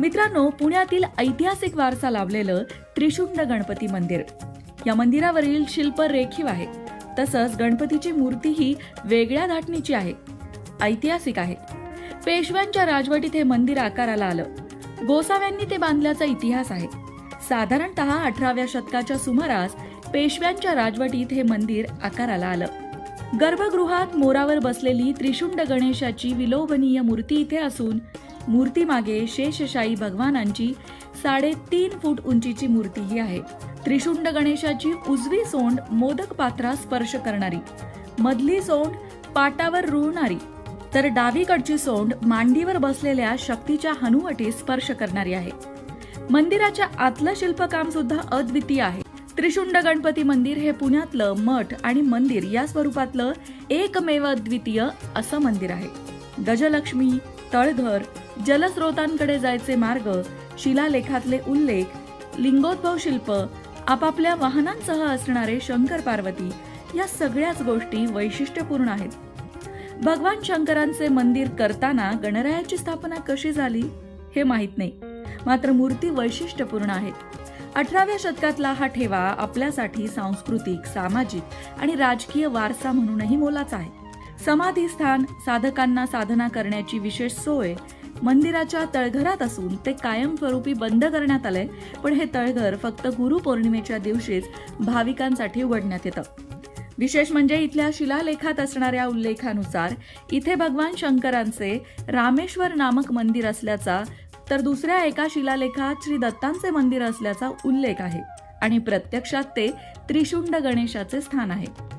मित्रांनो पुण्यातील ऐतिहासिक वारसा लाभलेलं त्रिशुंड गणपती मंदिर. या मंदिरावरील शिल्प रेखीव आहे. तसंच गणपतीची मूर्ती ही वेगळ्या धाटणीची आहे. ऐतिहासिक आहे. पेशव्यांच्या राजवटीत हे मंदिर आकाराला आलं. गोसाव्यांनी ते बांधल्याचा इतिहास आहे. साधारणत अठराव्या शतकाच्या सुमारास पेशव्यांच्या राजवटीत हे मंदिर आकाराला आलं. गर्भगृहात मोरावर बसलेली त्रिशुंड गणेशाची विलोभनीय मूर्ती इथे असून मूर्तीमागे शेषशाही भगवानांची साडेतीन फूट उंचीची मूर्तीही आहे. त्रिशुंड गणेशाची उजवी सोंड मोदक पात्रा स्पर्श करणारी. मधली सोंड पाटावर रुळणारी. तर डावीकडची सोंड मांडीवर बसलेल्या शक्तीच्या हनुवटीस स्पर्श करणारी आहे. मंदिराच्या आतलं शिल्पकाम सुद्धा अद्वितीय आहे. त्रिशुंड गणपती मंदिर हे पुण्यातलं मठ आणि मंदिर या स्वरूपातलं एकमेव अद्वितीय असं मंदिर आहे. गजलक्ष्मी तळघर जलस्रोतांकडे जायचे मार्ग शिलालेखातले उल्लेख लिंगोद्भव शिल्प आपापल्या वाहनांसह असणारे शंकर पार्वती या सगळ्याच गोष्टी वैशिष्ट्यपूर्ण आहेत. भगवान शंकरांचे मंदिर करताना गणरायाची स्थापना कशी झाली हे माहीत नाही. मात्र मूर्ती वैशिष्ट्यपूर्ण आहेत. अठराव्या शतकातला हा ठेवा आपल्यासाठी सांस्कृतिक सामाजिक आणि राजकीय वारसा म्हणूनही मोलाचा आहे. समाधी स्थान साधकांना साधना करण्याची विशेष सोय मंदिराच्या तळघरात असून ते कायमस्वरूपी बंद करण्यात आलंय. पण हे तळघर फक्त गुरुपौर्णिमेच्या दिवशीच भाविकांसाठी उघडण्यात येतं. विशेष म्हणजे इथल्या शिलालेखात असणाऱ्या उल्लेखानुसार इथे भगवान शंकरांचे रामेश्वर नामक मंदिर असल्याचा तर दुसऱ्या एका शिलालेखात श्री दत्तांचे मंदिर असल्याचा उल्लेख आहे. आणि प्रत्यक्षात ते त्रिशुंड गणेशाचे स्थान आहे.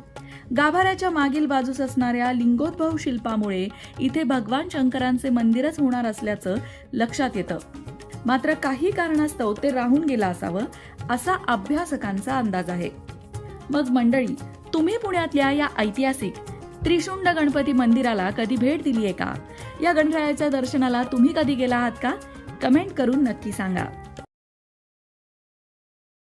गाभाऱ्याच्या मागील बाजूस असणाऱ्या लिंगोद्भव शिल्पामुळे इथे भगवान शंकरांचे मंदिरच होणार असल्याचं लक्षात येतं. मात्र काही कारणास्तव ते राहून गेलं असावं असा अभ्यासकांचा अंदाज आहे. मग मंडळी तुम्ही पुण्यातल्या या ऐतिहासिक त्रिशुंड गणपती मंदिराला कधी भेट दिली आहे का? या गणरायाच्या दर्शनाला तुम्ही कधी गेला आहात का? कमेंट करून नक्की सांगा.